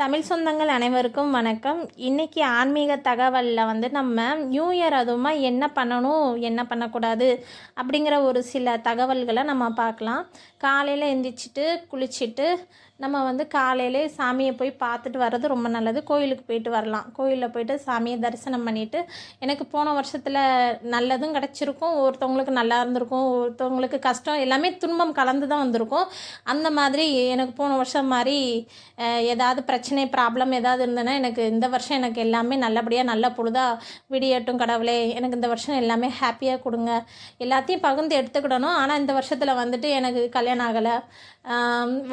தமிழ் சொந்தங்கள் அனைவருக்கும் வணக்கம். இன்றைக்கி ஆன்மீக தகவலில் வந்து நம்ம நியூ இயர் அதுவுமா என்ன பண்ணணும் என்ன பண்ணக்கூடாது அப்படிங்கிற ஒரு சில தகவல்களை நம்ம பார்க்கலாம். காலையில் எந்திரிச்சிட்டு குளிச்சுட்டு நம்ம வந்து காலையிலே சாமியை போய் பார்த்துட்டு வர்றது ரொம்ப நல்லது. கோயிலுக்கு போயிட்டு வரலாம். கோயிலில் போயிட்டு சாமியை தரிசனம் பண்ணிவிட்டு எனக்கு போன வருஷத்தில் நல்லதும் கிடச்சிருக்கும். ஒருத்தவங்களுக்கு நல்லா இருந்திருக்கும். ஒருத்தவங்களுக்கு கஷ்டம் எல்லாமே துன்பம் கலந்து தான் வந்திருக்கும். அந்த மாதிரி எனக்கு போன வருஷம் மாதிரி ஏதாவது பிரச்சனை ப்ராப்ளம் ஏதாவது இருந்ததுன்னா எனக்கு இந்த வருஷம் எனக்கு எல்லாமே நல்லபடியாக நல்ல பொழுதாக விடியட்டும் கடவுளே. எனக்கு இந்த வருஷம் எல்லாமே ஹாப்பியாக கொடுங்க. எல்லாத்தையும் பகிர்ந்து எடுத்துக்கிடணும். ஆனால் இந்த வருஷத்தில் வந்துட்டு எனக்கு கல்யாணம் ஆகலை.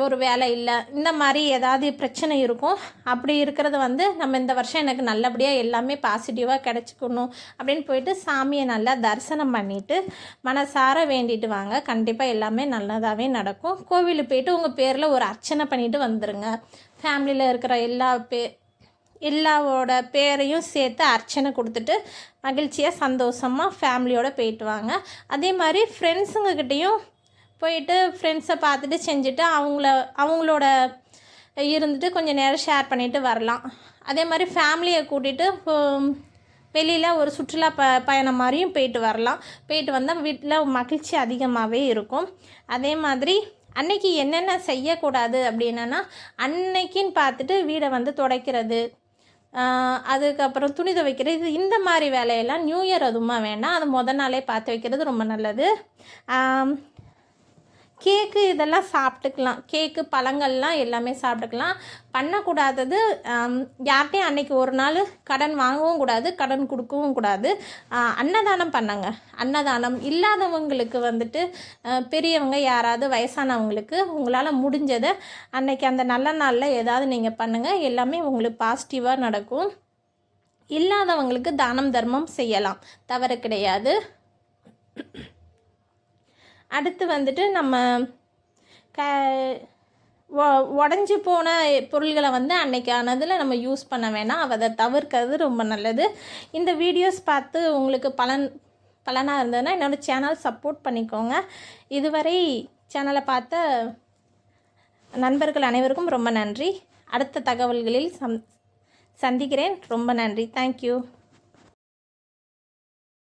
ஒரு வேலை இல்லை. இந்த மாதிரி ஏதாவது பிரச்சனை இருக்கும் அப்படி இருக்கிறது வந்து நம்ம இந்த வருஷம் எனக்கு நல்லபடியாக எல்லாமே பாசிட்டிவாக கிடச்சிக்கணும் அப்படின்னு போயிட்டு சாமியை நல்லா தரிசனம் பண்ணிவிட்டு மனசார வேண்டிட்டு வாங்க. கண்டிப்பாக எல்லாமே நல்லதாகவே நடக்கும். கோவிலுக்கு போயிட்டு உங்கள் பேரில் ஒரு அர்ச்சனை பண்ணிவிட்டு வந்துடுங்க ஃபேமிலியில் இருக்கிற எல்லா பே எல்லாவோட பேரையும் சேர்த்து அர்ச்சனை கொடுத்துட்டு மகிழ்ச்சியாக சந்தோஷமாக ஃபேமிலியோடு போயிட்டு வாங்க. அதே மாதிரி ஃப்ரெண்ட்ஸுங்கக்கிட்டேயும் போயிட்டு ஃப்ரெண்ட்ஸை பார்த்துட்டு செஞ்சுட்டு அவங்கள அவங்களோட இருந்துட்டு கொஞ்சம் நேரம் ஷேர் பண்ணிவிட்டு வரலாம். அதே மாதிரி ஃபேமிலியை கூட்டிகிட்டு வெளியில் ஒரு சுற்றுலா ப பயணம் மாதிரியும் போயிட்டு வரலாம். போயிட்டு வந்தால் வீட்டில் மகிழ்ச்சி அதிகமாகவே இருக்கும். அதே மாதிரி அன்னைக்கு என்னென்ன செய்யக்கூடாது அப்படின்னா அன்னைக்குன்னு பார்த்துட்டு வீடை வந்து துடைக்கிறது அதுக்கப்புறம் துணி துவைக்கிறது இந்த மாதிரி வேலையெல்லாம் நியூ இயர் அதுவுமா வேண்டாம். அது முத நாளே பார்த்து வைக்கிறது ரொம்ப நல்லது. கேக்கு இதெல்லாம் சாப்பிட்டுக்கலாம். கேக்கு பழங்கள்லாம் எல்லாமே சாப்பிட்டுக்கலாம். பண்ணக்கூடாதது யார்கிட்டையும் அன்னைக்கு ஒரு நாள் கடன் வாங்கவும் கூடாது கடன் கொடுக்கவும் கூடாது. அன்னதானம் பண்ணுங்க. அன்னதானம் இல்லாதவங்களுக்கு வந்துட்டு பெரியவங்க யாராவது வயசானவங்களுக்கு உங்களால் முடிஞ்சதை அன்னைக்கு அந்த நல்ல நாளில் ஏதாவது நீங்கள் பண்ணுங்கள் எல்லாமே உங்களுக்கு பாசிட்டிவாக நடக்கும். இல்லாதவங்களுக்கு தானம் தர்மம் செய்யலாம். தவறு கிடையாது. அடுத்து வந்துட்டு நம்ம க உடஞ்சி போன பொருள்களை வந்து அன்னைக்கானதில் நம்ம யூஸ் பண்ண வேணாம். அதை தவிர்க்கிறது ரொம்ப நல்லது. இந்த வீடியோஸ் பார்த்து உங்களுக்கு பலன் பலனாக இருந்ததுன்னா என்னோடய சேனல் சப்போர்ட் பண்ணிக்கோங்க. இதுவரை சேனலை பார்த்த நண்பர்கள் அனைவருக்கும் ரொம்ப நன்றி. அடுத்த தகவல்களில் சம் சந்திக்கிறேன். ரொம்ப நன்றி. தேங்க்யூ